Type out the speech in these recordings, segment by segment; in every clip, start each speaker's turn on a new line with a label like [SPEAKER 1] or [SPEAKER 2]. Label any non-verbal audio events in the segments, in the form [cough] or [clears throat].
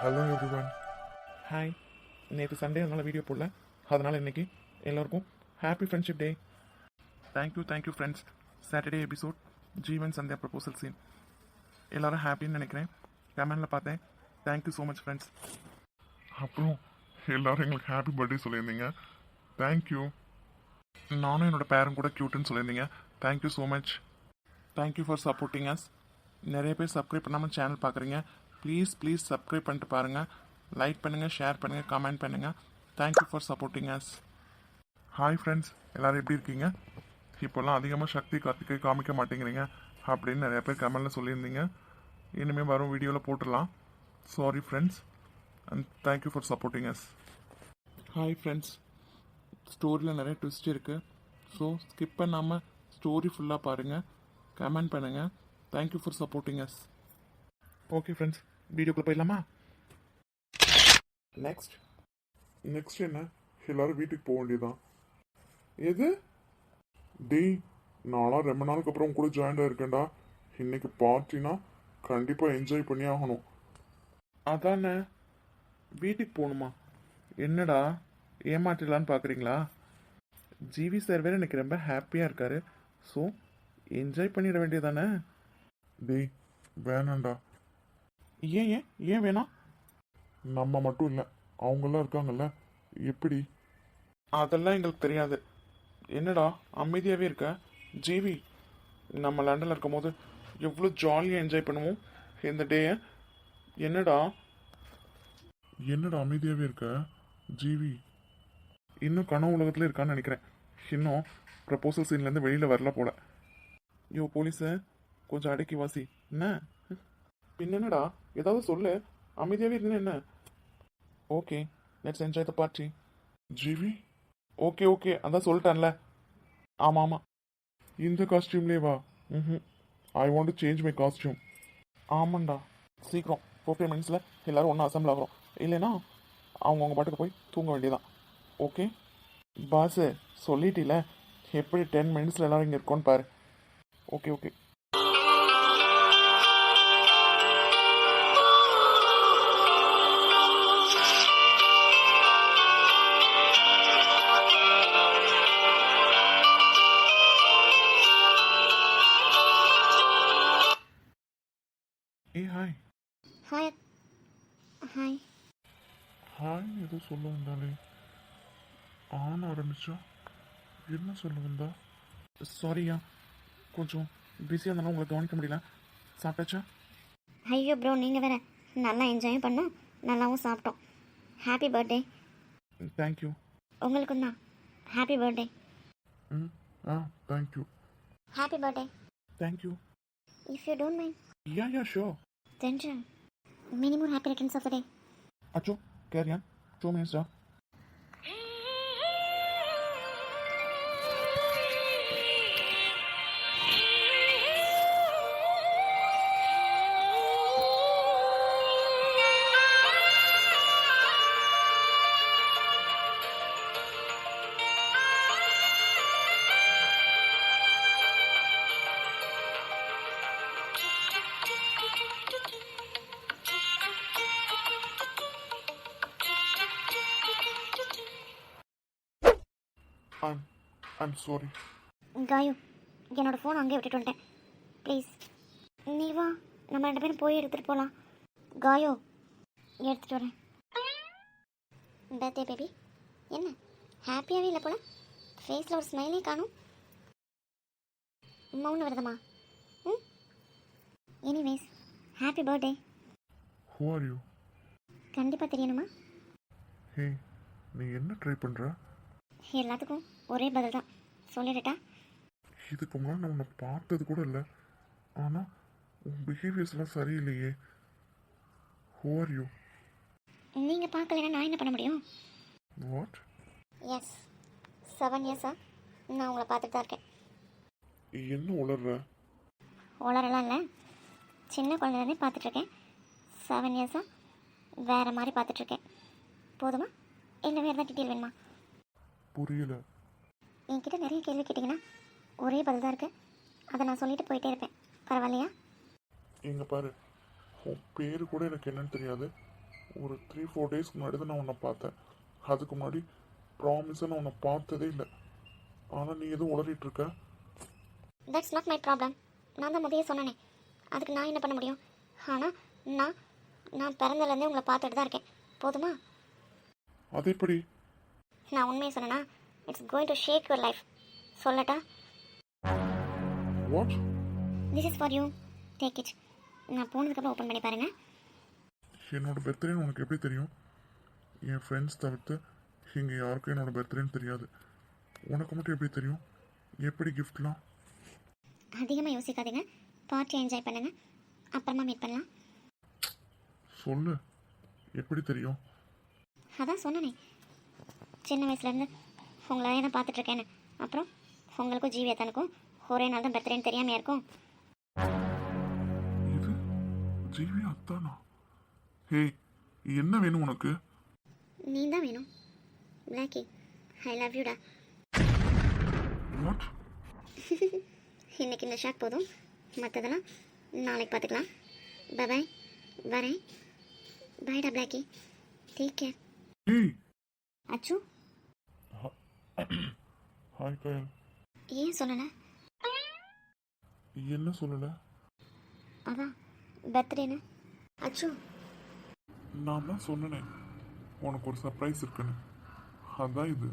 [SPEAKER 1] Hello everyone
[SPEAKER 2] hi நேற்று Sunday அதனால் video போடல. அதனால் இன்னைக்கு எல்லாருக்கும் happy friendship day thank you thank you friends Saturday episode Jeevan Sandhya proposal scene எல்லோரும் ஹாப்பின்னு நினைக்கிறேன். கமெண்டில் பார்த்தேன். தேங்க்யூ ஸோ மச் ஃப்ரெண்ட்ஸ்
[SPEAKER 1] அப்புறம் எல்லோரும் எங்களுக்கு ஹாப்பி பர்த்டே சொல்லியிருந்தீங்க. தேங்க்யூ
[SPEAKER 2] நானும் என்னோட பேரன் கூட க்யூட்டுன்னு சொல்லியிருந்தீங்க. Thank you so much thank you for supporting us நிறைய பேர் சப்ஸ்கிரைப் பண்ணாமல் சேனல் பார்க்குறீங்க. ப்ளீஸ் ப்ளீஸ் சப்ஸ்கிரைப் பண்ணிட்டு பாருங்கள் லைக் பண்ணுங்கள் ஷேர் பண்ணுங்கள் கமெண்ட் பண்ணுங்கள் thank you for supporting us
[SPEAKER 1] hi friends எல்லோரும் எப்படி இருக்கீங்க? இப்போல்லாம் அதிகமாக சக்தி கார்த்திகை காமிக்க மாட்டேங்கிறீங்க. அப்படின்னு நிறைய பேர் கமெண்டில் சொல்லியிருந்தீங்க. இனிமேல் வரும் வீடியோவில் போட்டுடலாம். Sorry friends and thank you for supporting us
[SPEAKER 2] hi friends ஸ்டோரியில் நிறைய ட்விஸ்ட் இருக்குது ஸோ ஸ்கிப் பண்ணாமல் ஸ்டோரி ஃபுல்லாக பாருங்கள் கமெண்ட் பண்ணுங்கள் thank you for supporting us okay friends வீடியோக்குள்ளே போயிடலாமா? நெக்ஸ்ட்
[SPEAKER 1] நெக்ஸ்ட் என்ன? எல்லாரும் வீட்டுக்கு போக வேண்டியதான் எது? டேய் நான்லாம் ரொம்ப நாளுக்கு அப்புறம் கூட ஜாயின் ஆயிருக்கேன்டா இன்னைக்கு பார்ட்டினா கண்டிப்பாக என்ஜாய் பண்ணி ஆகணும்.
[SPEAKER 2] அதானே? வீட்டுக்கு போகணுமா? என்னடா? ஏமாற்றிடலான்னு பார்க்குறீங்களா ஜிவி சார் வேறு எனக்கு ரொம்ப ஹாப்பியாக இருக்காரு. ஸோ என்ஜாய் பண்ணிட வேண்டியதானே
[SPEAKER 1] டேய் வேணாம்டா.
[SPEAKER 2] ஏன் ஏன் ஏன் வேணாம்
[SPEAKER 1] நம்ம மட்டும் இல்லை அவங்கெல்லாம் இருக்காங்கல்ல எப்படி?
[SPEAKER 2] அதெல்லாம் எங்களுக்கு தெரியாது. என்னடா அமைதியாகவே இருக்க? ஜிவி நம்ம லண்டனில் இருக்கும்போது எவ்வளோ ஜாலியாக என்ஜாய் பண்ணுவோம் இந்த டேயை என்னடா?
[SPEAKER 1] என்னடா அமைதியாகவே இருக்க ஜிவி?
[SPEAKER 2] இன்னும் கனவு உலகத்தில் இருக்கான்னு நினைக்கிறேன். இன்னும் ப்ரப்போசல் சீன்லேருந்து வெளியில் வரல போல. யோ போலீஸு கொஞ்சம் அடக்கி வாசி. என்ன? பின்ன என்னடா ஏதாவது சொல்லு. அமைதியாகவே இருந்தேன்னு என்ன? Okay let's enjoy the party
[SPEAKER 1] GV?
[SPEAKER 2] Okay okay அதான் சொல்லிட்டேன்ல. ஆமாம் ஆமாம்
[SPEAKER 1] இந்த காஸ்டியூம்லேயே வா. ம் I want to change my costume
[SPEAKER 2] ஆமாண்டா. சீக்கிரம். ஃபோர் ஃபைவ் மினிட்ஸில் எல்லோரும் ஒன்றா அசம்பிள் ஆகிறோம். இல்லைன்னா அவங்கவுங்க பாட்டுக்கு போய் தூங்க வேண்டியதான் ஓகே பாஸு சொல்லிட்டில. எப்படி டென் மினிட்ஸில் எல்லோரும் இங்கே இருக்கோன்னு பாரு. ஓகே ஓகே ஏ ஹாய்
[SPEAKER 3] ஹாய் ஹாய்
[SPEAKER 1] ஹாய் ஏதோ சொல்ல வந்தாலே ஆன ஆரம்பிச்சா? என்ன சொல்ல வந்தா?
[SPEAKER 2] சாரியா கொஞ்சம் பிஸியாக இருந்தாலும் உங்களை கவனிக்க முடியல. சாப்பிட்டாச்சா?
[SPEAKER 3] ஐயோ ப்ரோ நீங்கள் வேற நல்லா என்ஜாயும் பண்ணோம் நல்லாவும் சாப்பிட்டோம். ஹாப்பி பர்த்டே
[SPEAKER 2] தேங்க்யூ
[SPEAKER 3] உங்களுக்கும் தான் happy birthday
[SPEAKER 1] hmm ah thank you
[SPEAKER 3] happy birthday
[SPEAKER 2] thank you
[SPEAKER 3] if you don't mind
[SPEAKER 2] yeah yeah show
[SPEAKER 3] Then, Many more happy returns of the day.
[SPEAKER 2] Acho, carry on. Two
[SPEAKER 1] minutes, Ra. I'm sorry
[SPEAKER 3] Gayu என்னோட phone அங்கேயே விட்டுட்டு வந்துட்டேன். Please நீ வா. நம்ம ரெண்டு பேரும் போய் எடுத்துகிட்டு போகலாம் காயோ எடுத்துகிட்டு வரேன். பர்த்டே பேபி என்ன? ஹாப்பியாகவே இல்லை போல? ஃபேஸில் ஒரு ஸ்மைலே காணும். மௌன விரதமா ம்? Anyways happy birthday
[SPEAKER 1] who are you
[SPEAKER 3] கண்டிப்பாக தெரியணுமா?
[SPEAKER 1] ஹே நீ என்ன ட்ரை பண்ணுற
[SPEAKER 3] எல்லாத்துக்கும் ஒரே பதில் தான் சொல்லிடட்டா?
[SPEAKER 1] இதுக்கு முன்னாடி நான் உன்னை பார்த்தது கூட இல்லை. ஆனால் உன் பிஹேவியர்ஸ்லாம் சரியில்லையே. ஹூ ஆர் யூ
[SPEAKER 3] நீங்கள் பார்க்கலன்னா நான் என்ன பண்ண முடியும்?
[SPEAKER 1] வாட்
[SPEAKER 3] எஸ் செவன் இயர்ஸா நான் உங்களை பார்த்துட்டு தான் இருக்கேன்.
[SPEAKER 1] என்ன உளர்ற?
[SPEAKER 3] உளரெல்லாம் இல்லை. சின்ன குழந்தைலேருந்தே பார்த்துட்ருக்கேன் செவன் இயர்ஸாக வேறு மாதிரி பார்த்துட்ருக்கேன் போதுமா? இல்லை வேறு ஏதாவது டீட்டெயில் வேணுமா?
[SPEAKER 1] புரியல.
[SPEAKER 3] என்கிட்ட நிறைய கேள்வி கேட்டிங்கன்னா ஒரே பதில் தான் இருக்குது அதை நான் சொல்லிட்டு போயிட்டே இருப்பேன். பரவாயில்லையா?
[SPEAKER 1] இங்க பாரு. உன் பேரு கூட எனக்கு என்னன்னு தெரியாது. ஒரு த்ரீ ஃபோர் டேஸ்க்கு முன்னாடி தான் நான் உன்னை பார்த்தேன். அதுக்கு முன்னாடி ப்ராமிஸாக நான் உன்னை பார்த்ததே இல்லை. ஆனால் நீ எதுவும் உளறிட்டு இருக்க?
[SPEAKER 3] தட்ஸ் நாட் மை ப்ராப்ளம் நான் தான் முதல்ல சொன்னேனே. அதுக்கு நான் என்ன பண்ண முடியும்? ஆனால் நான் நான் பிறந்ததுலேருந்தே உங்களை பார்த்துட்டு தான் இருக்கேன். போதுமா?
[SPEAKER 1] அது எப்படி?
[SPEAKER 3] நான் உண்மையை சொன்னேன்னா it's going to shake your life சொல்லட்டா?
[SPEAKER 1] What
[SPEAKER 3] this is for you take it நான் போனதுக்கப்புறம் ஓப்பன் பண்ணி பாருங்கள்
[SPEAKER 1] என்னோட பர்த்டேன்னு உனக்கு எப்படி தெரியும்? என் ஃப்ரெண்ட்ஸ் தவிர்த்து இங்கே யாருக்கும் என்னோட பர்த்டேன்னு தெரியாது. உனக்கு மட்டும் எப்படி தெரியும்? எப்படி கிஃப்ட்லாம்
[SPEAKER 3] அதிகமாக யோசிக்காதீங்க. பார்ட்டி என்ஜாய் பண்ணுங்க. அப்புறமா மீட் பண்ணலாம்.
[SPEAKER 1] சொல்லு. எப்படி தெரியும்?
[SPEAKER 3] அதான் சொன்னனே. சின்ன வயசுலேருந்து உங்களாலே தான் பார்த்துட்ருக்கேன்னு. அப்புறம் உங்களுக்கும் ஜீவியத்தனுக்கும் ஒரே நாள் தான் பர்த்டேன்னு தெரியாமல் இருக்கும்?
[SPEAKER 1] இது ஜீவி அத்தானா? ஹேய் என்ன வேணும் உனக்கு?
[SPEAKER 3] நீ தான் வேணும் பிளாக்கி ஐ லவ் யூடா
[SPEAKER 1] வாட்
[SPEAKER 3] இன்னைக்கு இந்த ஷாக் போதும். மற்றதெல்லாம் நாளைக்கு பார்த்துக்கலாம். பாய் வரேன். பாய்டா Blackie take care Achu.
[SPEAKER 1] Hi Kayal
[SPEAKER 3] ஏன் சொல்லலை?
[SPEAKER 1] என்ன சொல்லலை?
[SPEAKER 3] அதான் பர்த்டேன்னு. அச்சு.
[SPEAKER 1] நான் தான் சொன்னனே உனக்கு ஒரு சர்ப்ரைஸ் இருக்குன்னு. அதான் இது.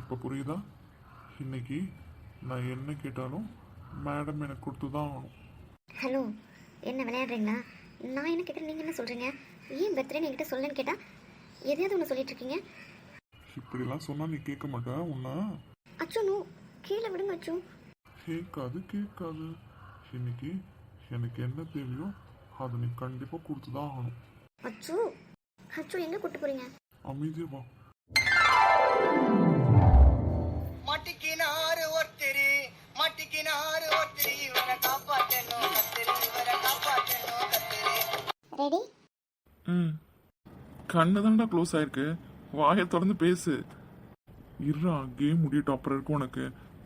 [SPEAKER 1] இப்போ புரியுதா? இன்னைக்கு நான் என்ன கேட்டாலும் மேடம் எனக்கு கொடுத்து தான் ஆகணும்.
[SPEAKER 3] ஹலோ என்ன விளையாடுறீங்களா? நான் என்ன கேட்குறேன் நீங்கள் என்ன சொல்கிறீங்க ஏன் பர்த்டேன்னு என்கிட்ட சொல்லுன்னு கேட்டால் எதையாவது ஒன்று சொல்லிட்டு இருக்கீங்க?
[SPEAKER 1] இப்படிலாம் சொன்னால் நீ கேட்க மாட்டா உன்னை?
[SPEAKER 3] அச்சு நோ கீழே விடுங்க அச்சு
[SPEAKER 1] கேட்காது கேட்காது. இன்னைக்கு எனக்கு என்ன தேவையோ அதை நீ கண்டிப்பாக கொடுத்து தான் ஆகணும்.
[SPEAKER 3] அச்சு அச்சு எங்கே கூட்டு போகிறீங்க
[SPEAKER 1] அமைதியாக வா.
[SPEAKER 4] மட்டிக்கினாரு ஒருத்தரு மட்டிக்கினாரு ஒருத்தரு. இவரை காப்பாற்றணும் கத்திரி. இவரை காப்பாற்றணும் கத்திரி.
[SPEAKER 3] ரெடி
[SPEAKER 2] ம். கண்ணு தான்டா க்ளோஸ் ஆயிருக்கு. வாயை திறந்து பேசு.
[SPEAKER 1] இருடா கேம் முடியட்டும். அப்புறம் இருக்கும் உனக்கு.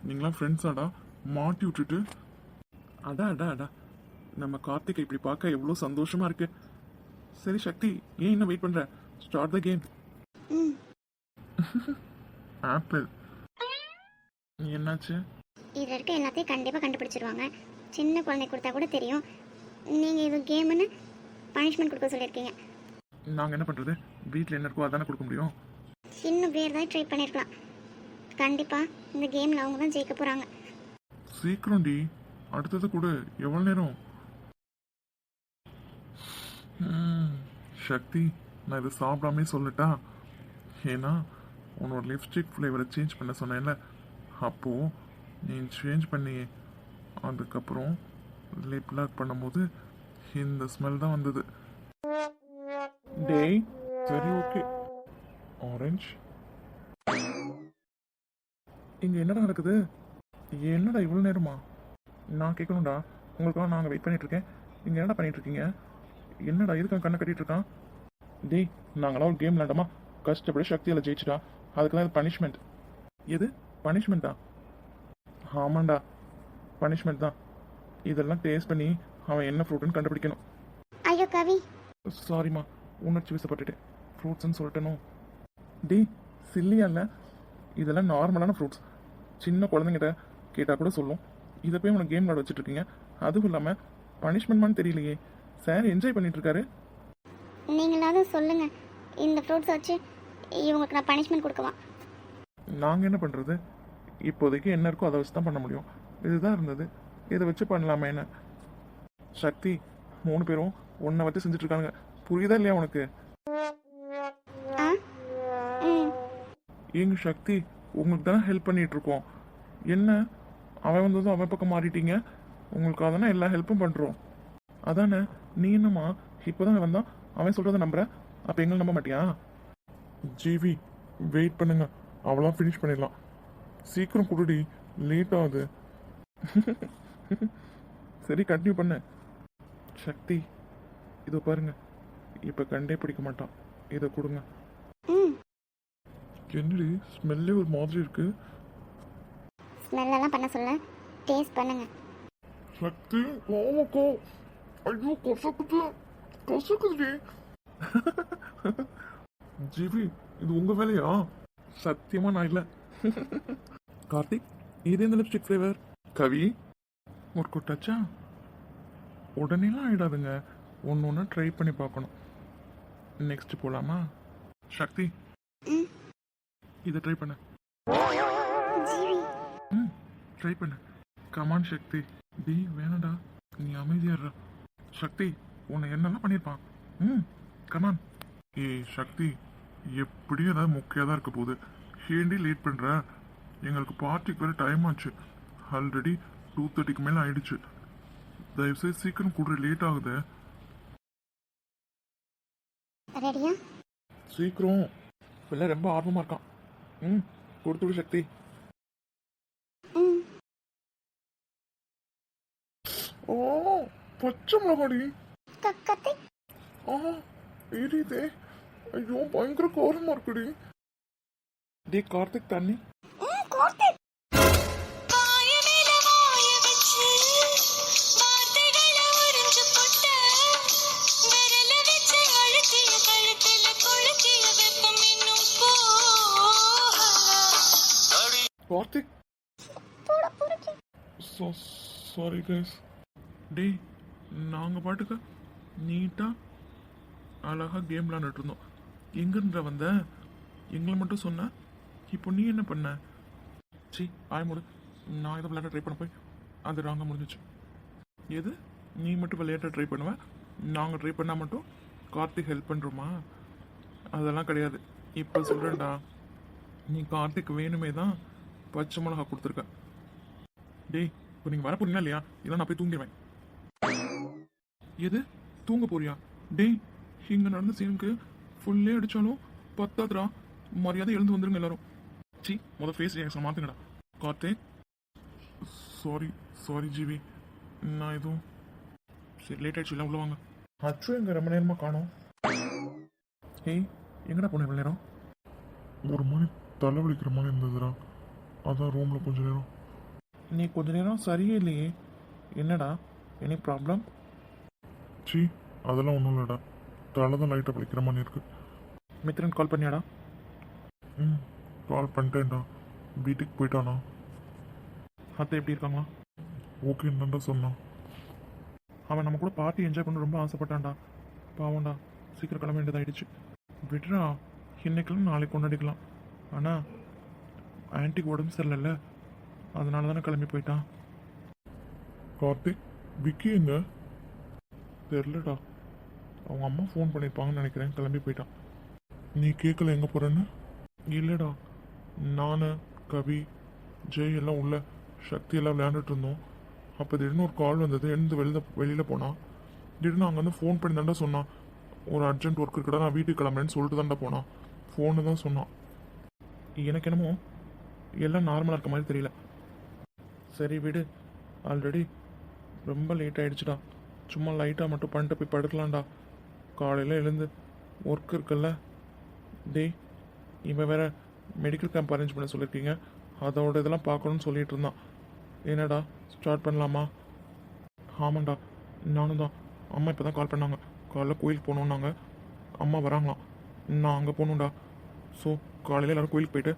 [SPEAKER 1] நீங்களாம் ஃப்ரெண்ட்ஸாடா மாட்டி விட்டுட்டு.
[SPEAKER 2] அடா அடா அடா. நம்ம கார்த்திகை இப்படி பார்க்க எவ்வளோ சந்தோஷமா இருக்கு. சரி சக்தி ஏன் இன்னும் வெயிட் பண்ற? ஸ்டார்ட் த கேம்
[SPEAKER 1] ஆப்பிள்
[SPEAKER 2] என்னாச்சு?
[SPEAKER 3] இதில் இருக்க எல்லாத்தையும் கண்டிப்பாக கண்டுபிடிச்சிருவாங்க. சின்ன குழந்தை கொடுத்தா கூட தெரியும். நீங்கள் இது கேமுன்னு பனிஷ்மெண்ட் கொடுக்க சொல்லியிருக்கீங்க.
[SPEAKER 2] நாங்கள் என்ன பண்ணுறது வீட்டில் என்ன இருக்கோ அதானே கொடுக்க முடியும்?
[SPEAKER 3] இன்னும் வேறு ஏதாவது ட்ரை பண்ணியிருக்கலாம் கண்டிப்பாக இந்த கேமில் அவங்க தான் ஜெயிக்க போகிறாங்க
[SPEAKER 1] சீக்கிரம் டி. அடுத்தது கூட. எவ்வளோ நேரம்? சக்தி நான் இதை சாப்பிடாமே சொல்லட்டா? ஏன்னா உன்னோட லிப்ஸ்டிக் ஃப்ளேவரை சேஞ்ச் பண்ண சொன்னேன்ல. அப்போது நீ சேஞ்ச் பண்ணி அதுக்கப்புறம் லிப் லாக் பண்ணும்போது இந்த ஸ்மெல் தான் வந்தது.
[SPEAKER 2] டேய்
[SPEAKER 1] சரி ஓகே ஆரஞ்ச்
[SPEAKER 2] இங்கே என்னடா நடக்குது? என்னடா இவ்வளோ நேரமா? நான் கேட்கணும்டா. உங்களுக்காக நாங்கள் வெயிட் பண்ணிட்டு இருக்கேன் இங்கே என்னடா பண்ணிட்டு இருக்கீங்க என்னடா எதுக்கு கண்ணை கட்டிட்டு இருக்கான் டேய் நாங்களாம் ஒரு கேம் விளாண்டோமா கஷ்டப்படி சக்தியில் ஜெயிச்சிட்டா. அதுக்கு தான் இது பனிஷ்மெண்ட் எது? பனிஷ்மெண்ட்டா ஆமாண்டா. பனிஷ்மெண்ட் தான். இதெல்லாம் டேஸ்ட் பண்ணி அவன் என்ன ஃப்ரூட்டுன்னு கண்டுபிடிக்கணும்.
[SPEAKER 3] ஐயோ கவி.
[SPEAKER 2] சாரிம்மா உணர்ச்சி விசப்பட்டுட்டேன். ஃப்ரூட்ஸ்னு சொல்லிட்டேனோ? டேய் சில்லியா இல்லை? இதெல்லாம் நார்மலான ஃப்ரூட்ஸ் சின்ன குழந்தைங்கிட்ட கேட்டால் கூட சொல்லும். இதை போய் உனக்கு கேம் விளாட வச்சுட்டு இருக்கீங்க. அதுவும் இல்லாமல் பனிஷ்மெண்ட்மான்னு தெரியலையே. சார் என்ஜாய் பண்ணிட்டு இருக்காரு.
[SPEAKER 3] நீங்களாவது சொல்லுங்கள் இந்த ஃப்ரூட்ஸ் வச்சு இவங்களுக்கு நான் பனிஷ்மெண்ட் கொடுக்கவா?
[SPEAKER 2] நாங்கள் என்ன பண்ணுறது இப்போதைக்கு என்ன இருக்கோ அதை வச்சு தான் பண்ண முடியும். இதுதான் இருந்தது. இதை வச்சு பண்ணலாமே என்ன? சக்தி மூணு பேரும் ஒன்றை வச்சு செஞ்சுட்டு இருக்காங்க புரியுதா இல்லையா உனக்கு? ஏங்க சக்தி உங்களுக்கு தானே ஹெல்ப் பண்ணிட்டு இருக்கோம் என்ன? அவன் வந்ததும் அவன் பக்கம் மாறிட்டீங்க. உங்களுக்கு தானே எல்லா ஹெல்ப்பும் பண்ணுறோம் அதானே? நீ என்னம்மா? இப்போதான் வந்தான் அவன் சொல்கிறத நம்புற? அப்போ எங்களை நம்ப மாட்டியா?
[SPEAKER 1] ஜிவி வெயிட் பண்ணுங்க. அவளாம் ஃபினிஷ் பண்ணிடலாம். சீக்கிரம் குடுடி. லேட் ஆகுது.
[SPEAKER 2] சரி கண்டினியூ பண்ணு. சக்தி இதோ பாருங்க. இப்போ கண்டே பிடிக்க மாட்டான். இதை கொடுங்க.
[SPEAKER 1] என்னடி ஸ்மெல்லே ஒரு மாதிரி இருக்கு.
[SPEAKER 3] ஸ்மெல்லெல்லாம் பண்ண சொல்ல. டேஸ்ட் பண்ணுங்க.
[SPEAKER 1] சக்தி கோமக்கோ ஐயோ கசக்குது. கசக்குதுடி. [laughs]
[SPEAKER 2] ஜிவி இது உங்க வேலையா? சத்தியமா நான் இல்ல. [laughs] கார்த்திக் இது எந்த லிப்ஸ்டிக் ஃப்ளேவர் கவி ஒரு கொட்டாச்சா உடனேலாம் ஆயிடாதுங்க. ஒன்று ஒன்று ட்ரை பண்ணி பார்க்கணும். நெக்ஸ்ட் போலாமா? சக்தி. இதை ட்ரை பண்ண. ம் ட்ரை பண்ணு. கமான் சக்தி. டி வேணாடா நீ அமைதியாடுற சக்தி உன்னை என்னெல்லாம் பண்ணியிருப்பான்? ம் கமான் ஏய் சக்தி எப்படி ஏதாவது முக்கியம் தான் இருக்க போகுது. ஏண்டி லேட் பண்ணுற எங்களுக்கு பார்ட்டிக்கு வேறு டைம் ஆச்சு. ஆல்ரெடி டூ தேர்ட்டிக்கு மேலே ஆயிடுச்சு. தயவுசெய்து சீக்கிரம் கூட லேட் ஆகுது. சீக்கிரம். பிள்ளை ரொம்ப ஆர்வமாக இருக்கான். ம் கொடுத்துடு சக்தி. ஓ பச்சை மிளகாடி. ஆ எரியுதே. ஐயோ பயங்கர கோரமா இருக்குடி. டே கார்த்திக் தண்ணி.
[SPEAKER 3] கார்த்திக்
[SPEAKER 2] சாரி கைஸ் டேய் நாங்கள் பாட்டுக்கு நீட்டாக அழகாக கேம் விளாண்டுட்டு இருந்தோம். எங்கன்ற வந்த? எங்களை மட்டும் சொன்ன? இப்போ நீ என்ன பண்ண? சி ஆய் மூடு. நான் இதை விளையாட ட்ரை பண்ண போய் அது ராங்க முடிஞ்சிச்சு. எது? நீ மட்டும் விளையாட்ட ட்ரை பண்ணுவேன் நாங்கள் ட்ரை பண்ணால் மட்டும் கார்த்திக் ஹெல்ப் பண்ணுறோமா அதெல்லாம் கிடையாது. இப்போ சொல்கிறேன்டா நீ கார்த்திக் வேணுமே தான் பச்சை மிளகா கொடுத்துருக்கேன். டேய் இப்போ நீங்கள் வர போறீங்களா இல்லையா? இல்லை நான் போய் தூங்கிடுவேன். எது? தூங்க போறியா? டேய் இங்கே நடந்த சீனுக்கு ஃபுல்லே அடித்தாலும் பத்தாதுடா. மரியாதை எழுந்து வந்துருங்க எல்லாரும். சி முத ஃபேஸ் ரியாக்ஷன் மாற்றுங்கடா கார்த்தே? Sorry sorry GV. நான் எதுவும் சரி லேட் ஆயிடுச்சு இல்லை உள்ள வாங்க. அச்சு எங்கள் ரொம்ப நேரமாக காணோம். ஏய் எங்கடா போன இவ்வளோ நேரம்?
[SPEAKER 1] ஒரு மணி தலைவலிக்கிற மாதிரி இருந்ததுடா. அதான் ரூமில் கொஞ்ச நேரம்.
[SPEAKER 2] நீ கொஞ்ச நேரம் சரியே இல்லையே. என்னடா? எனி ப்ராப்ளம்
[SPEAKER 1] சி அதெல்லாம் ஒன்றும் இல்லைடா. தலை தான் லைட்டாக வலிக்கிற மாதிரி இருக்கு.
[SPEAKER 2] மித்ரன் கால் பண்ணியாடா?
[SPEAKER 1] ம் கால் பண்ணிட்டேன்டா. வீட்டுக்கு போயிட்டானா?
[SPEAKER 2] அத்தை எப்படி இருக்காங்களா?
[SPEAKER 1] ஓகேன்னு தான்டா சொன்னான்
[SPEAKER 2] அவன் நம்ம கூட பார்ட்டி என்ஜாய் பண்ண ரொம்ப ஆசைப்பட்டான்டா. பாவம்டா சீக்கிரம் கிளம்ப வேண்டியதாயிடுச்சு. விட்றா இன்னைக்கெல்லாம் நாளைக்கு கொண்டாடிக்கலாம். ஆனால் ஆன்ட்டிக்கு உடம்பு சரியில்லைல்ல. அதனால தானே கிளம்பி போயிட்டான்.
[SPEAKER 1] கார்த்திக் விக்கி எங்க?
[SPEAKER 2] தெரிலடா அவங்க அம்மா ஃபோன் பண்ணியிருப்பாங்கன்னு நினைக்கிறேன். கிளம்பி போயிட்டான்.
[SPEAKER 1] நீ கேட்கல எங்கே போகிறேன்னு
[SPEAKER 2] இல்லைடா. நான் கவி ஜெய் எல்லாம் உள்ள சக்தி எல்லாம் விளையாண்டுட்டு இருந்தோம். அப்போ திடீர்னு ஒரு கால் வந்தது. எழுந்து வெளியில் வெளியில் போனான். திடீர்னு அங்கே வந்து ஃபோன் பண்ணி தாண்டா சொன்னான். ஒரு அர்ஜென்ட் ஒர்க் இருக்கடா நான் வீட்டுக்கு கிளம்புறேன்னு சொல்லிட்டு தாண்டா போனான். ஃபோனு தான் சொன்னான். எனக்கு என்னமோ எல்லாம் நார்மலாக இருக்க மாதிரி தெரியல. சரி விடு. ஆல்ரெடி ரொம்ப லேட் ஆகிடுச்சுடா சும்மா லைட்டாக மட்டும் பண்ணிட்டு போய் படுக்கலாம்டா. காலையில் எழுந்து ஒர்க் இருக்குல்ல. டேய் இவன் வேற மெடிக்கல் கேம்ப் அரேஞ்ச் பண்ண சொல்லியிருக்கீங்க அதோட இதெல்லாம் பார்க்கணும்னு சொல்லிட்டு இருந்தான். என்னடா ஸ்டார்ட் பண்ணலாமா? ஆமாண்டா நானும் தான். அம்மா இப்போ தான் கால் பண்ணாங்க. காலைல கோயிலுக்கு போகணுன்னாங்க அம்மா வராங்களாம். நான் அங்கே போகணும்டா. ஸோ காலையில் எல்லாரும் கோயிலுக்கு போயிட்டு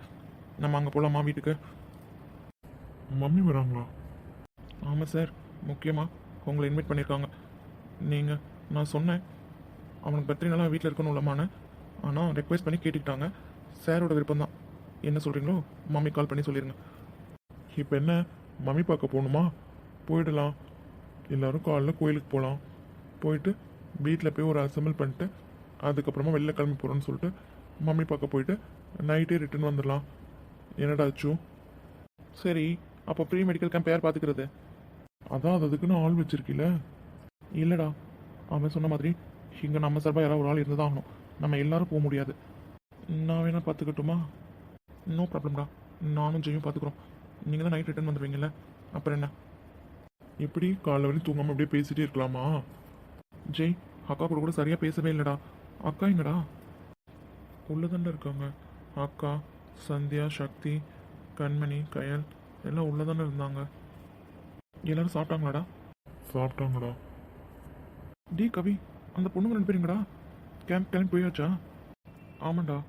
[SPEAKER 2] நம்ம அங்கே போகலாமா வீட்டுக்கு?
[SPEAKER 1] மம்மி வராங்களா?
[SPEAKER 2] ஆமாம் சார் முக்கியமாக உங்களை இன்வைட் பண்ணியிருக்காங்க நீங்கள் நான் சொன்னேன். அவனுக்கு பர்த்டே நாளாக வீட்டில் இருக்கணும்லமான்னு ஆனால் ரெக்வெஸ்ட் பண்ணி கேட்டுக்கிட்டாங்க. சாரோட விருப்பம் தான் என்ன சொல்கிறீங்களோ மம்மி கால் பண்ணி சொல்லிடுங்க
[SPEAKER 1] இப்போ என்ன? மம்மி பார்க்க போகணுமா? போயிடலாம். எல்லாரும் காலைல கோயிலுக்கு போகலாம் போயிட்டு வீட்டில் போய் ஒரு அசம்பிள் பண்ணிட்டு அதுக்கப்புறமா வெளில கிளம்பி போகிறோன்னு சொல்லிட்டு மம்மி பார்க்க போயிட்டு நைட்டே ரிட்டர்ன் வந்துடலாம். என்னடா அச்சு?
[SPEAKER 2] சரி அப்போ ப்ரீ மெடிக்கல் கேம்ப் யார் பார்த்துக்கிறது
[SPEAKER 1] அதான் அது அதுக்குன்னு ஆள் வச்சிருக்கீல.
[SPEAKER 2] இல்லைடா அவன் சொன்ன மாதிரி இங்கே நம்ம சார்பாக யாராவது ஒரு ஆள் இருந்து தான் ஆகணும் நம்ம எல்லாரும் போக முடியாது. நான் வேணால் பார்த்துக்கட்டுமா நோ ப்ராப்ளம்டா நானும் ஜெயும் பார்த்துக்குறோம் நீங்கள் தான் நைட் ரிட்டர்ன் வந்துடுவீங்கல்ல அப்புறம் என்ன?
[SPEAKER 1] எப்படி காலைல வரையும் தூங்காமல் அப்படியே பேசிகிட்டே இருக்கலாமா?
[SPEAKER 2] ஜெய் அக்கா கூட கூட சரியாக பேசவே இல்லைடா. அக்கா எங்கடா உள்ளதாண்டா இருக்காங்க. அக்கா சந்தியா சக்தி கண்மணி கயல் எல்லாம் உள்ளதானே இருந்தாங்க. எல்லாரும் சாப்பிட்டாங்களாடா?
[SPEAKER 1] சாப்பிட்டாங்கடா.
[SPEAKER 2] டி கவி அந்த பொண்ணுங்க ரெண்டு பேருங்கடா கேம்ப் கிளம்பி போயாச்சா? ஆமாண்டா.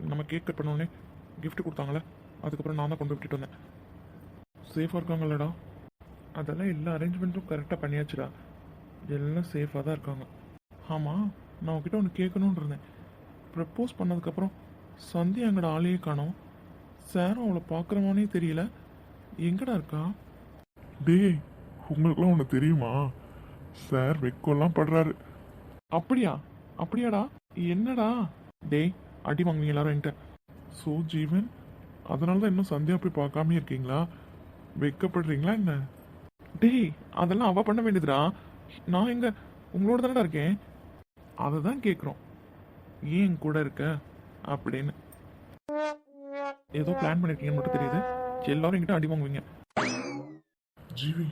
[SPEAKER 2] நம்ம கேக் கட் பண்ணோடனே gift கொடுத்தாங்களே அதுக்கப்புறம் நான் தான் கொண்டு விட்டுட்டு வந்தேன். சேஃபாக இருக்காங்கல்லடா. அதெல்லாம் எல்லா அரேஞ்ச்மெண்ட்டும் கரெக்டாக பண்ணியாச்சுடா. எல்லாம் சேஃபாக தான் இருக்காங்க. ஆமாம் நான் உங்ககிட்ட ஒன்று கேட்கணுன்னு இருந்தேன். ப்ரப்போஸ் பண்ணதுக்கப்புறம் சந்தியா எங்கட ஆளையே காணோம். சாரும் அவளை பார்க்குறவனே தெரியல. எங்கடா இருக்கா?
[SPEAKER 1] டேய் உங்களுக்குலாம் ஒன்று தெரியுமா? சார் வெக்கம்லாம் படுறாரு.
[SPEAKER 2] அப்படியா? அப்படியாடா? என்னடா? டேய் அடி வாங்குவீங்க எல்லாரும் என்கிட்ட.
[SPEAKER 1] ஸோ ஜீவன் அதனால தான் இன்னும் சந்தியா போய் பார்க்காம இருக்கீங்களா? வெக்கப்படுறீங்களா என்ன?
[SPEAKER 2] டேய் அதெல்லாம் அவ பண்ண வேண்டியதுடா. நான் எங்க உங்களோட தானடா இருக்கேன்? அதை தான் கேட்குறோம் ஏன் கூட இருக்க? அப்படின்னு. ஏதோ பிளான் பண்ணிருக்கீங்கன்னு மட்டும் தெரியுது. எல்லாரும் என்கிட்ட அடி வாங்குவீங்க.
[SPEAKER 1] ஜீவி.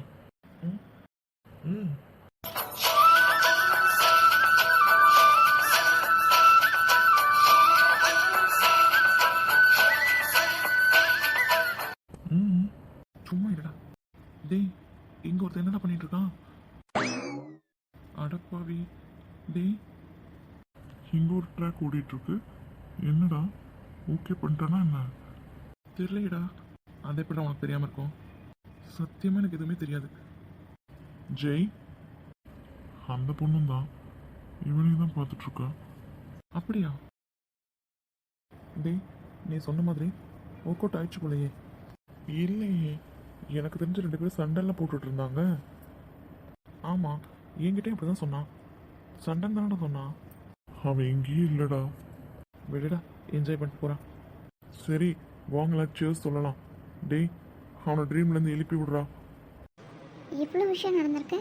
[SPEAKER 2] ம். சும்மா இருடா. டேய் இங்க ஒருத்தன் என்னடா பண்ணிட்டு இருக்கான் அடப்பாவி. டேய்
[SPEAKER 1] இங்க ஒரு ட்ராக் ஓடிட்டு இருக்கு என்னடா? ஓகே பண்ணிட்டானா என்ன?
[SPEAKER 2] தெரியலடா அது எப்படி உனக்கு தெரியாம இருக்கும். சத்தியமா எனக்கு எதுவுமே தெரியாது.
[SPEAKER 1] ஜெய் அந்த பொண்ணும் தான் இவனையும் தான் பார்த்துட்ருக்கா.
[SPEAKER 2] அப்படியா? டேய் நீ சொன்ன மாதிரி ஒர்க் அவுட் ஆயிடுச்சு போலையே.
[SPEAKER 1] இல்லையே. எனக்கு தெரிஞ்ச ரெண்டு பேரும் சண்டெல்லாம் போட்டுட்டு இருந்தாங்க
[SPEAKER 2] ஆமா என்கிட்டயும் இப்படி தான் சொன்னான். சண்டன் தானடா சொன்னான்.
[SPEAKER 1] அவன் எங்கேயும் இல்லைடா.
[SPEAKER 2] விடுடா என்ஜாய் பண்ணிட்டு போறான்.
[SPEAKER 1] சரி வாங்களா சேஸ் சொல்லலாம். டேய் அவனை ட்ரீம்லேருந்து எழுப்பி விடுறா.
[SPEAKER 3] இவ்வளோ விஷயம் நடந்திருக்கு.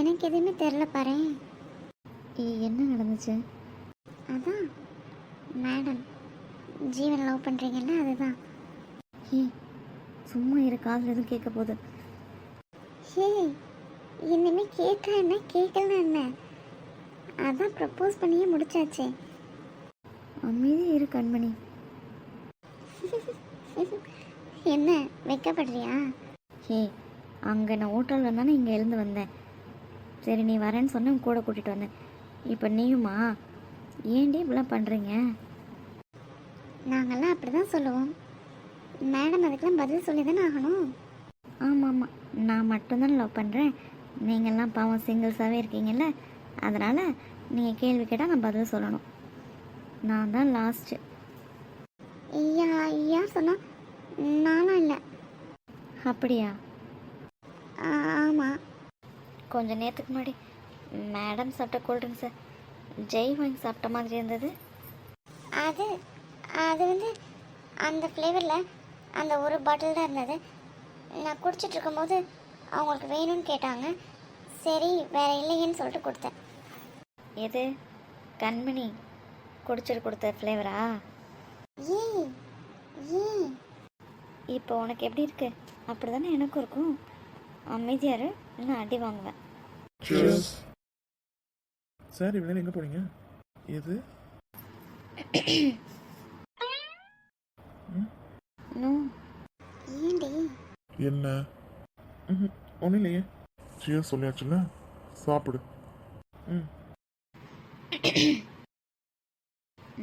[SPEAKER 3] எனக்கு எதுவுமே தெரில பாரு. என்ன நடந்துச்சு? அதான். மேடம் ஜீவன் லவ் பண்ணுறீங்கல்ல அதுதான்.
[SPEAKER 5] ஏ சும்மா இரு காதில் எதுவும் கேட்க போகுது.
[SPEAKER 3] ஹே இனிமே கேட்டா என்ன கேட்கலாம் என்ன? அதான் ப்ரப்போஸ் பண்ணியே முடிச்சாச்சே.
[SPEAKER 5] அமைதி இரு கண்மணி.
[SPEAKER 3] என்ன வெக்கப்படுறியா?
[SPEAKER 5] ஏ அங்கே நான் ஹோட்டலில் தானே இங்கே எழுந்து வந்தேன். சரி நீ வரேன்னு சொன்னேன் உன் கூட கூட்டிகிட்டு வந்தேன். இப்போ நீயுமா? ஏன்டி இப்படிலாம் பண்ணுறீங்க
[SPEAKER 3] நாங்கெல்லாம் அப்படி தான் சொல்லுவோம். மேடம் அதுக்கெல்லாம் பதில் சொல்லி தானே ஆகணும்?
[SPEAKER 5] ஆமாம் ஆமாம் நான் மட்டும்தான் லவ் பண்ணுறேன் நீங்கள்லாம் பாவம் சிங்கிள்ஸாகவே இருக்கீங்கல்ல அதனால் நீங்கள் கேள்வி கேட்டால் நான் பதில் சொல்லணும். நான் தான் லாஸ்ட்டு
[SPEAKER 3] யா யார் சொன்னா நானும் இல்லை.
[SPEAKER 5] அப்படியா?
[SPEAKER 3] ஆமாம்
[SPEAKER 5] கொஞ்ச நேரத்துக்கு முன்னாடி மேடம் சாப்பிட்ட கூல்ட்ரிங்க்ஸை ஜெய் வாங்கி சாப்பிட்ட மாதிரி இருந்தது.
[SPEAKER 3] அது அது வந்து அந்த ஃப்ளேவரில் அந்த ஒரு பாட்டில் தான் இருந்தது. நான் குடிச்சிட்டு இருக்கும்போது அவங்களுக்கு வேணும்னு கேட்டாங்க. சரி வேற இல்லையேன்னு சொல்லிட்டு கொடுத்தேன்.
[SPEAKER 5] எது? கண்மணி? குடிச்சிட்டு கொடுத்த ஃப்ளேவரா
[SPEAKER 3] ஏய் ஏய்.
[SPEAKER 5] இப்போ உனக்கு எப்படி இருக்கு? அப்படி தானே எனக்கும் இருக்கும். அமைதியாரு நான் அடி வாங்குவேன்.
[SPEAKER 2] சார் இவ்வளோ எங்கே போறீங்க எது?
[SPEAKER 5] நோ.
[SPEAKER 3] ஏண்டி
[SPEAKER 1] என்ன?
[SPEAKER 2] ஒன்றும் இல்லையே.
[SPEAKER 1] சேஸ் சொல்லியாச்சுல சாப்பிடு.
[SPEAKER 2] ம்.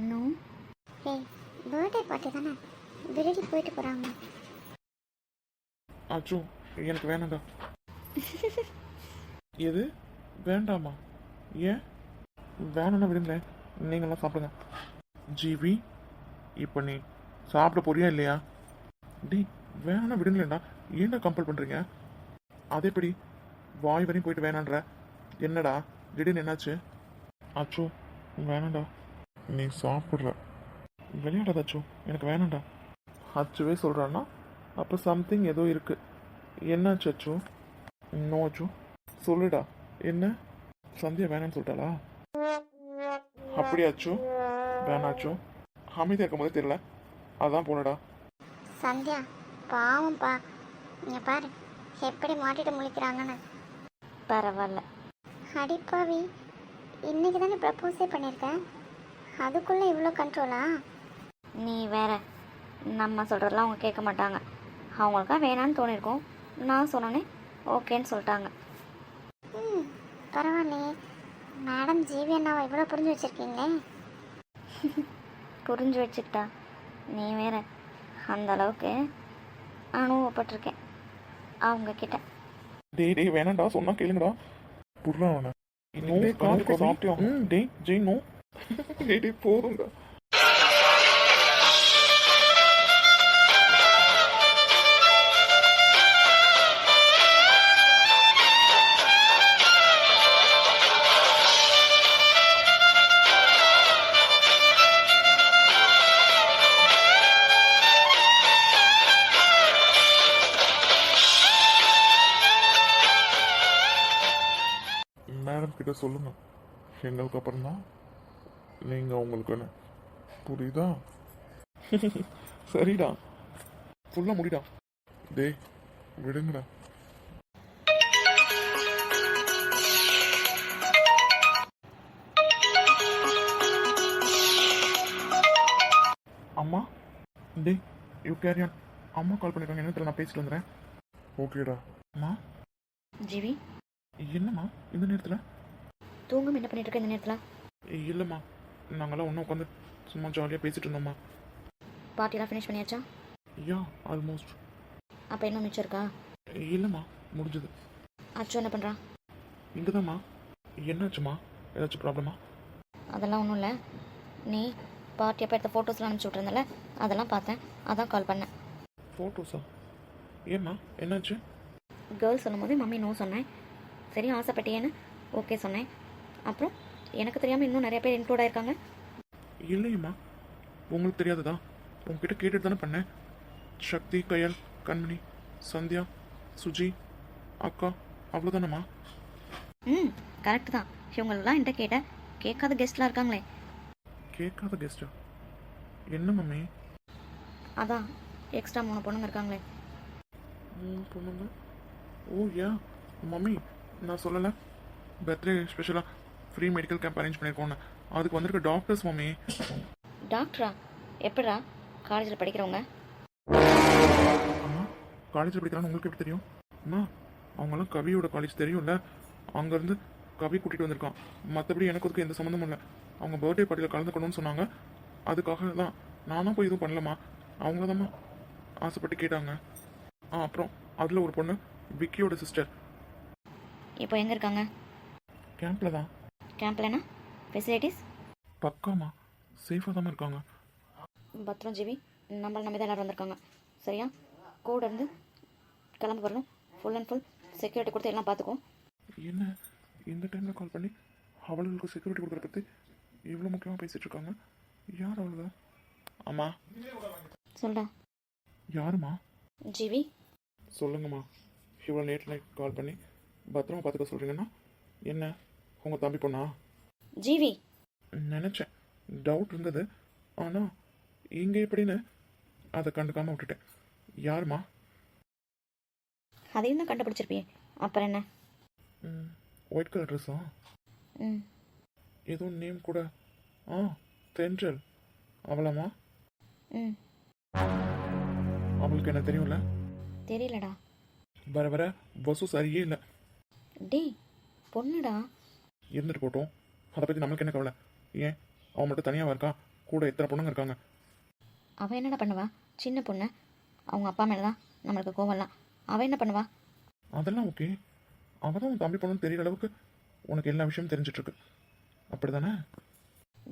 [SPEAKER 5] நோ.
[SPEAKER 3] ஏய் பர்த்டே பார்ட்டி தானே? விருடி போயிட்டு போகிறாங்க
[SPEAKER 2] அச்சோ எனக்கு வேணாம்டா. எது? வேண்டாமா? ஏன்? வேணும்னா விடுங்களேன் நீங்களாம் சாப்பிடுங்க. ஜிவி இப்போ நீ சாப்பிட போறியா இல்லையா? டேய் வேணா விடுங்களேன்டா. ஏன்டா கம்பல் பண்ணுறீங்க அதேபடி வாய் வரையும் போயிட்டு வேணான்ற. என்னடா? திடீர்னு என்னாச்சு? அச்சோ வேணாம்டா.
[SPEAKER 1] நீ சாப்பிட்ற.
[SPEAKER 2] விளையாடாத அச்சோ எனக்கு வேணாம்டா. அச்சுவே சொல்கிறான்னா அப்போ சம்திங் ஏதோ இருக்கு. என்னாச்சு அச்சு? நோ அச்சு. சொல்லுடா. என்ன? சந்தியா வேணாம்னு சொல்லிட்டாளா? அப்படியாச்சு வேணாச்சு அமைதியாக இருக்கும்போது தெரியல. அதான் போனடா
[SPEAKER 3] சந்தியா பாவம்ப்பா இங்கே பாரு எப்படி மாட்டிட்டு முழிக்கிறாங்கன்னு.
[SPEAKER 5] பரவாயில்ல.
[SPEAKER 3] அடிப்பாவி இன்னைக்கு தானே ப்ரப்போஸே பண்ணியிருக்கேன் அதுக்குள்ளே இவ்வளோ கண்ட்ரோலா
[SPEAKER 5] நீ வேற நம்ம சொல்கிறதெல்லாம் அவங்க கேட்க மாட்டாங்க. அவங்களுக்கா வேணான்னு
[SPEAKER 3] மேடம் ஜிவி அண்ணாவை இவ்வளோ புரிஞ்சு வச்சுருக்கீங்களே? [laughs]
[SPEAKER 5] புரிஞ்சு வச்சுக்கிட்டா. நீ வேற அந்த அளவுக்கு அனுபவப்பட்டிருக்கேன். அவங்க கிட்ட.
[SPEAKER 2] டேய் டேய் வேணாம்டா சொன்னா கேளுங்கடா.
[SPEAKER 1] புரியல அவனை.
[SPEAKER 2] நோ காஃபி சாப்பிட்டியா ம். டேய் ஜெய் நோ டேய் டேய் போதும்டா
[SPEAKER 1] மேடம் கிட்ட சொல்லுங்க எங்களுக்கு அப்புறம் தான் நீங்கள் அவங்களுக்குன்னு புரியுதா?
[SPEAKER 2] சரிடா. ஃபுல்லா முடிடா
[SPEAKER 1] டேய் விடுங்கடா.
[SPEAKER 2] அம்மா டேய் யூ கேரி ஆன் அம்மா கால் பண்ணிருக்காங்க. என்ன நான் பேசிட்டு வந்துடுறேன்
[SPEAKER 1] ஓகேடா.
[SPEAKER 2] அம்மா?
[SPEAKER 5] ஜிவி?
[SPEAKER 2] என்னம்மா இந்த நேரத்தில்?
[SPEAKER 5] தூங்கம் என்ன பண்ணிட்டு இருக்க இந்த நேரத்தில்?
[SPEAKER 2] இல்லைம்மா. நாங்களாம் ஒன்றும் உட்காந்து சும்மா ஜாலியாக பேசிட்டு இருந்தோம்மா.
[SPEAKER 5] பார்ட்டிலாம் ஃபினிஷ் பண்ணியாச்சா?
[SPEAKER 2] யா ஆல்மோஸ்ட்
[SPEAKER 5] அப்போ என்ன மிச்சம் இருக்கா?
[SPEAKER 2] இல்லைம்மா முடிஞ்சது.
[SPEAKER 5] அச்சு என்ன பண்ணுறான்
[SPEAKER 2] இங்கே தான்மா என்னாச்சுமா ஏதாச்சும் ப்ராப்ளமா
[SPEAKER 5] அதெல்லாம் ஒன்றும் இல்லை. நீ பார்ட்டி அப்போ எடுத்த ஃபோட்டோஸ்லாம் அனுப்பிச்சி விட்ருந்தல அதெல்லாம் பார்த்தேன். அதான் கால் பண்ணேன்.
[SPEAKER 2] ஃபோட்டோஸா ஏம்மா என்னாச்சு?
[SPEAKER 5] கேர்ள்ஸ் சொல்லும்போது மம்மி நோ சொன்னேன். சரி ஆசைப்பட்டியேன்னு ஓகே சொன்னேன். அப்புறம் எனக்கு தெரியாமல் இன்னும் நிறைய பேர் இன்க்ளூட் ஆயிருக்காங்க.
[SPEAKER 2] இல்லையம்மா. உங்களுக்கு தெரியாததா? உங்ககிட்ட கேட்டுட்டு தானே பண்ணேன். சக்தி கயல் கண்மணி சந்தியா சுஜி அக்கா அவ்வளோதானம்மா
[SPEAKER 5] ம் கரெக்டு தான். இவங்களெல்லாம் என்கிட்ட கேட்ட கேட்காத கெஸ்ட்லாம் இருக்காங்களே.
[SPEAKER 2] கேட்காத கெஸ்டா என்ன மம்மி?
[SPEAKER 5] அதான் எக்ஸ்ட்ரா மூணு பொண்ணுங்க இருக்காங்களே.
[SPEAKER 2] மூணு பொண்ணுங்க? ஓ யா. மம்மி நான் சொல்லலை. பர்த்டே ஸ்பெஷலாக ஃப்ரீ மெடிக்கல் கேம்ப் அரேஞ்ச் பண்ணியிருக்கோன்னு அதுக்கு வந்திருக்க டாக்டர்ஸ் மம்மி
[SPEAKER 5] டாக்டரா எப்படிடா காலேஜில் படிக்கிறவங்க?
[SPEAKER 2] அம்மா காலேஜில் படிக்கிறான்னு உங்களுக்கு எப்படி தெரியும்? அம்மா அவங்கெல்லாம் கவியோட காலேஜ் தெரியும்ல? அங்கேருந்து கவி கூட்டிகிட்டு வந்திருக்கான். மற்றபடி எனக்கு அதுக்கு எந்த சம்மந்தமும் இல்லை. அவங்க பர்த்டே பார்ட்டியில் கலந்துக்கணும்னு சொன்னாங்க. அதுக்காக தான் நானும் போய் எதுவும் பண்ணலம்மா. அவங்கள தாம்மா ஆசைப்பட்டு கேட்டாங்க. ஆ அப்புறம் அதில் ஒரு பொண்ணு விக்கியோட சிஸ்டர்
[SPEAKER 5] இப்போ எங்கே இருக்காங்க?
[SPEAKER 2] கேம்பில் தான்.
[SPEAKER 5] கேம்ப்லனா? ஃபெசிலிட்டிஸ்
[SPEAKER 2] பக்காமா சேஃபாக தான் இருக்காங்க.
[SPEAKER 5] பத்திரம் ஜிவி நம்மள நம்பி தான் எல்லாரும் வந்திருக்காங்க. சரியா? கூட இருந்து கிளம்ப வரணும் ஃபுல் அண்ட் ஃபுல் செக்யூரிட்டி கொடுத்து எல்லாம் பார்த்துக்கோ
[SPEAKER 2] என்ன இந்த டைமில் கால் பண்ணி அவளுக்கு செக்யூரிட்டி கொடுக்குற பற்றி இவ்வளோ முக்கியமாக பேசிகிட்டு இருக்காங்க? யார் அவளுங்க அம்மா.
[SPEAKER 5] சொல்டா
[SPEAKER 2] யாருமா
[SPEAKER 5] ஜிவி
[SPEAKER 2] சொல்லுங்கம்மா. இவ்வளோ நைட் கால் பண்ணி பத்திரமா பார்த்துக்க சொல்கிறீங்கன்னா என்ன? உங்கள் தம்பி பொண்ணா?
[SPEAKER 5] ஜிவி.
[SPEAKER 2] நினச்சேன். டவுட் இருந்தது. ஆனால் இங்கே எப்படின்னு அதை கண்டுக்காமல் விட்டுட்டேன். யாருமா?
[SPEAKER 5] அதையும் தான் கண்டுபிடிச்சிருப்பியே. அப்புறம் என்ன?
[SPEAKER 2] ஒயிட் கலர் ட்ரெஸ்ஸா
[SPEAKER 5] ம்.
[SPEAKER 2] ஏதோ நேம் கூட? ஆ தென்றல். அவளாம்மா?
[SPEAKER 5] ம்.
[SPEAKER 2] அவளுக்கு என்ன தெரியும்ல?
[SPEAKER 5] தெரியலடா.
[SPEAKER 2] வர வர வசு சரியே இல்லை.
[SPEAKER 5] டேய் பொண்ணுடா?
[SPEAKER 2] இருந்துட்டு போட்டோம். அதை பற்றி நம்மளுக்கு என்ன கவலை? ஏன்? அவன் மட்டும் தனியாக இருக்கா? கூட எத்தனை பொண்ணுங்க இருக்காங்க?
[SPEAKER 5] அவள் என்னடா பண்ணுவா? சின்ன பொண்ணு. அவங்க அப்பா மேலே தான் நம்மளுக்கு கோவம்லாம் அவள் என்ன பண்ணுவா?
[SPEAKER 2] அதெல்லாம் ஓகே. அவள் தான் உன் தம்பி பொண்ணுன்னு தெரியற அளவுக்கு உனக்கு எல்லா விஷயமும் தெரிஞ்சிட்ருக்கு. அப்படி தானே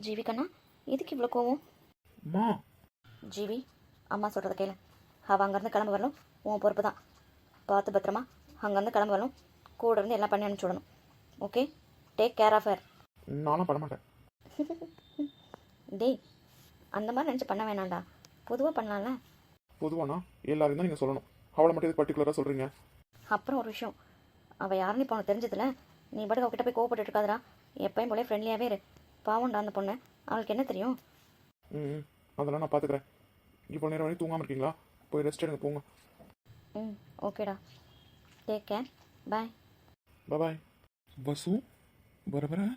[SPEAKER 5] ஜீவிகண்ணா எதுக்கு இவ்வளோ கோவம்?
[SPEAKER 2] மா.
[SPEAKER 5] ஜீவி அம்மா சொல்கிறத கேளு. அவள் அங்கேருந்து கிளம்ப வரணும். உன் பொறுப்பு தான் பார்த்து பத்திரமா அங்கேருந்து கிளம்ப வரணும். கூட இருந்து எல்லாம் பண்ணி அனுப்பிச்சி விடணும். Okay? Take care of her
[SPEAKER 2] நானும் பண்ண மாட்டேன்.
[SPEAKER 5] டேய் அந்த மாதிரி நினச்சி பண்ண வேணாம்டா. பொதுவாக பண்ணலாம்ல?
[SPEAKER 2] பொதுவானா? எல்லாரையும் தான் நீங்கள் சொல்லணும். அவளை மட்டும் இது பர்டிகுலராக சொல்கிறீங்க
[SPEAKER 5] அப்புறம் ஒரு விஷயம். அவள் யாருன்னு இப்போ உனக்கு தெரிஞ்சதில்ல நீ பாட்டுக்கு அவகிட்ட போய் கோவப்பட்டு இருக்காதடா. எப்பயும் போலே ஃப்ரெண்ட்லியாகவே இரு. பாவம்டா அந்த பொண்ணு. அவளுக்கு என்ன தெரியும்?
[SPEAKER 2] ம் அதெல்லாம் நான் பார்த்துக்கிறேன் இவ்வளோ நேரம் வரைக்கும் தூங்காமல் இருக்கீங்களா? போய் ரெஸ்ட் எடுங்க போங்க.
[SPEAKER 5] ம் ஓகேடா. Take care bye
[SPEAKER 2] bye Vasu? வர வர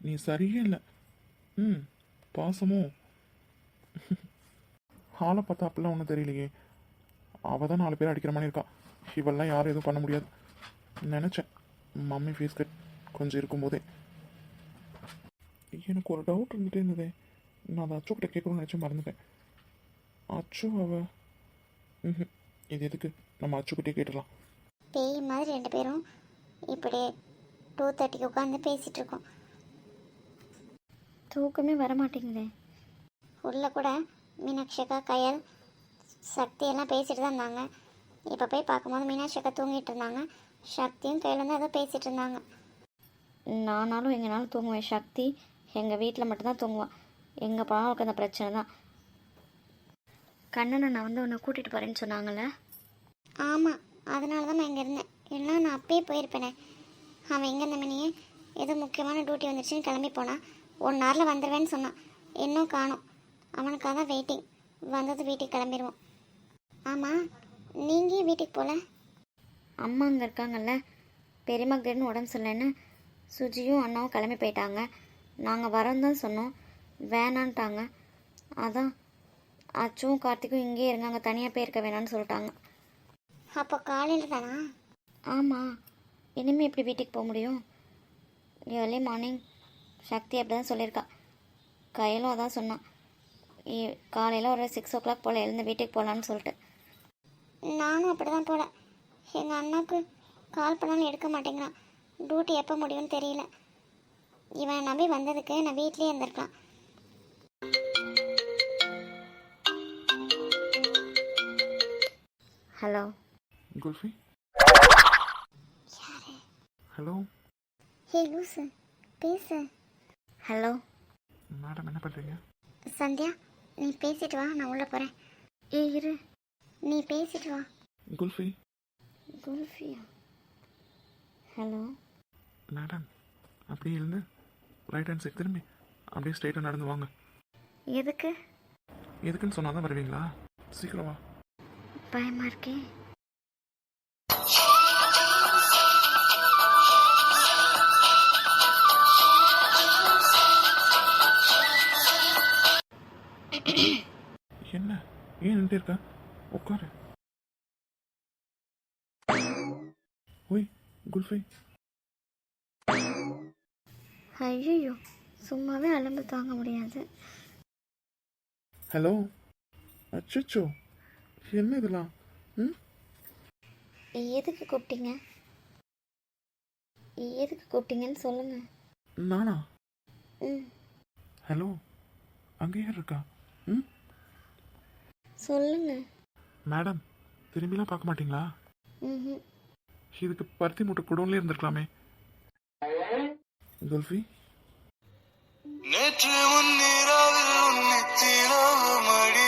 [SPEAKER 2] நீ சரியே இல்லை. ம் பாசமும் ஆளை பார்த்தா அப்படிலாம் ஒன்றும் தெரியலையே. அவள் தான் நாலு பேர் அடிக்கிற மாதிரி இருக்கா. இவெல்லாம் யாரும் எதுவும் பண்ண முடியாது. நினச்சேன். மம்மி ஃபேஸ் கட் கொஞ்சம் இருக்கும்போதே. எனக்கு ஒரு டவுட் இருந்துகிட்டே இருந்ததே. நான் அதை அச்சுக்கிட்ட கேட்கணும்னு நினச்சி மறந்துட்டேன். அச்சு அவ. ம்ஹும். இது எதுக்கு? நம்ம அச்சுக்கிட்டே கேட்டுடலாம்.
[SPEAKER 3] பேய் மாதிரி ரெண்டு பேரும் இப்படி டூ தேர்ட்டிக்கு உட்காந்து பேசிகிட்டு இருக்கோம்
[SPEAKER 5] தூக்கமே வர மாட்டேங்குதே
[SPEAKER 3] உள்ள கூட மீனாட்சிக்கா கயல் சக்தி எல்லாம் பேசிட்டு தான் இருந்தாங்க. இப்போ போய் பார்க்கும்போது மீனாட்சி அக்கா தூங்கிட்டு இருந்தாங்க. சக்தியும் கையில் வந்து ஏதோ பேசிட்டு இருந்தாங்க.
[SPEAKER 5] நானாலும் எங்கனாலும் தூங்குவேன். சக்தி எங்கள் வீட்டில் மட்டும்தான் தூங்குவான் எங்கே போனாலும் அவளுக்கு அந்த பிரச்சனை தான். கண்ணனை நான் வந்து உன்னை கூட்டிகிட்டு போகிறேன்னு சொன்னாங்கல்ல?
[SPEAKER 3] ஆமாம் அதனால தான் நான் இங்கே இருந்தேன். இல்லைன்னா நான் அப்பயே போயிருப்பேனே. அவன் எங்கே இருந்த மினியே ஏதோ முக்கியமான டியூட்டி வந்துருச்சுன்னு கிளம்பி போனான். ஒன் ஹவரில் வந்துடுவேன்னு சொன்னான். இன்னும் காணோம். அவனுக்காக தான் வெயிட்டிங் வந்தது வீட்டுக்கு கிளம்பிடுவோம் ஆமாம் நீங்கள் வீட்டுக்கு போகல
[SPEAKER 5] அம்மா அங்கே இருக்காங்கல்ல. திடீர்னு உடம்பு சரியில்லைன்னு சுஜியும் அண்ணாவும் கிளம்பி போயிட்டாங்க. நாங்கள் வரோம் தான் சொன்னோம். வேணான்ட்டாங்க. அதான் அச்சுவும் கார்த்திக்கும் இங்கேயே இருங்க அங்கே தனியாக போயிருக்க வேணான்னு சொல்லிட்டாங்க.
[SPEAKER 3] அப்போ காலையில் தானா
[SPEAKER 5] ஆமாம் இனிமேல் எப்படி வீட்டுக்கு போக முடியும்? ஏர்லி மார்னிங் சக்தி அப்படி தான் சொல்லியிருக்கா. கையிலும் அதான் சொன்னான். காலையில் ஒரு சிக்ஸ் ஓ கிளாக் போல் எழுந்து வீட்டுக்கு போகலான்னு சொல்லிட்டு.
[SPEAKER 3] நானும் அப்படி தான் போல. எங்கள் அண்ணாக்கு கால் பண்ணாலும் எடுக்க மாட்டேங்கிறான். டியூட்டி எப்போ முடியும்னு தெரியல. இவன் நம்பி வந்ததுக்கு நான் வீட்லேயே இருந்திருக்கலாம்.
[SPEAKER 5] ஹலோ.
[SPEAKER 2] குல்ஃபி? ஹலோ
[SPEAKER 3] ஹே லூசு பேசு
[SPEAKER 5] ஹலோ
[SPEAKER 2] மேடம் என்ன பண்ணுறீங்க
[SPEAKER 3] சந்தியா நீ பேசிட்டு வா நான் உள்ளே போகிறேன்
[SPEAKER 5] ஏ இரு.
[SPEAKER 3] நீ பேசிட்டு வா.
[SPEAKER 2] குல்ஃபி.
[SPEAKER 5] குல்ஃபியா? ஹலோ
[SPEAKER 2] மேடம் அப்படியே இருந்து ரைட் ஹேண்ட் சைடு திரும்பி அப்படியே ஸ்ட்ரைட்டாக நடந்து வாங்க.
[SPEAKER 5] எதுக்கு?
[SPEAKER 2] எதுக்குன்னு சொன்னால் தான் வருவீங்களா? சீக்கிரம் வா.
[SPEAKER 5] பயமாக இருக்கே. [clears throat]
[SPEAKER 2] என்ன? ஏன் நின்றுட்டு இருக்க? உட்காரு. ஓய் குல்ஃபி.
[SPEAKER 5] ஐயோ சும்மாவே அலம்பு தாங்க முடியாது.
[SPEAKER 2] ஹலோ? அச்சோ என்ன இதெல்லாம்? ம்?
[SPEAKER 5] எதுக்கு கூப்பிட்டீங்க? எதுக்கு கூப்பிட்டீங்கன்னு சொல்லுங்க.
[SPEAKER 2] நானா?
[SPEAKER 5] ம்.
[SPEAKER 2] ஹலோ? அங்கே யார் இருக்கா? ம்?
[SPEAKER 5] சொல்லுங்க.
[SPEAKER 2] மேடம் திரும்பிலாம் பார்க்க மாட்டீங்களா? இதுக்கு பருத்தி மூட்டை குடோன்லேயே இருந்திருக்கலாமே. குல்ஃபி?
[SPEAKER 4] நேற்று உன்னிராவில் உன்னை மடி